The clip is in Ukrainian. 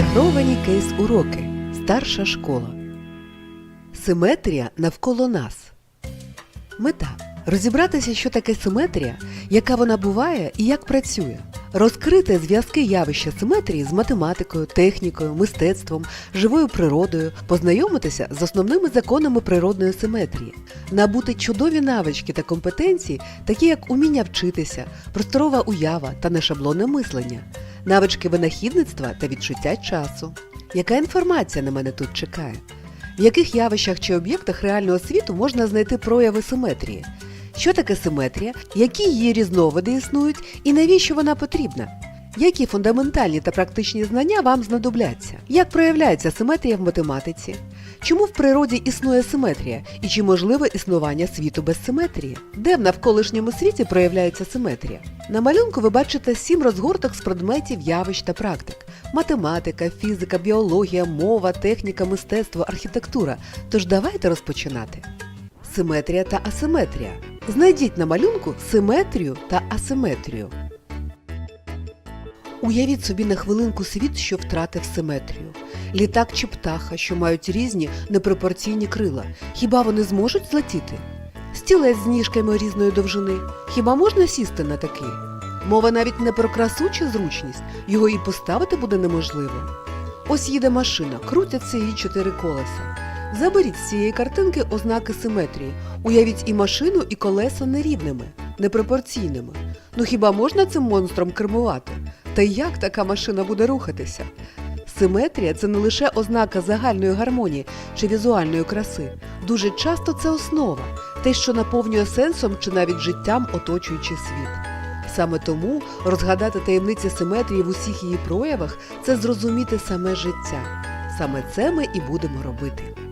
Інтегровані кейс-уроки. Старша школа. Симетрія навколо нас. Мета розібратися, що таке симетрія, яка вона буває і як працює. Розкрити зв'язки явища симетрії з математикою, технікою, мистецтвом, живою природою, познайомитися з основними законами природної симетрії, набути чудові навички та компетенції, такі як уміння вчитися, просторова уява та нешаблонне мислення, навички винахідництва та відчуття часу. Яка інформація на мене тут чекає? В яких явищах чи об'єктах реального світу можна знайти прояви симетрії? Що таке симетрія, які її різновиди існують і навіщо вона потрібна? Які фундаментальні та практичні знання вам знадобляться? Як проявляється симетрія в математиці? Чому в природі існує симетрія? І чи можливе існування світу без симетрії? Де в навколишньому світі проявляється симетрія? На малюнку ви бачите сім розгорток з предметів, явищ та практик: математика, фізика, біологія, мова, техніка, мистецтво, архітектура. Тож давайте розпочинати. Симетрія та асиметрія. Знайдіть на малюнку симетрію та асиметрію. Уявіть собі на хвилинку світ, що втратив симетрію. Літак чи птаха, що мають різні непропорційні крила. Хіба вони зможуть злетіти? Стілець з ніжками різної довжини. Хіба можна сісти на такий? Мова навіть не про красу чи зручність, його і поставити буде неможливо. Ось їде машина, крутяться її чотири колеса. Заберіть з цієї картинки ознаки симетрії. Уявіть і машину, і колеса нерівними, непропорційними. Ну хіба можна цим монстром кермувати? Та як така машина буде рухатися? Симетрія це не лише ознака загальної гармонії чи візуальної краси. Дуже часто це основа, те, що наповнює сенсом чи навіть життям оточуючий світ. Саме тому розгадати таємниці симетрії в усіх її проявах це зрозуміти саме життя. Саме це ми і будемо робити.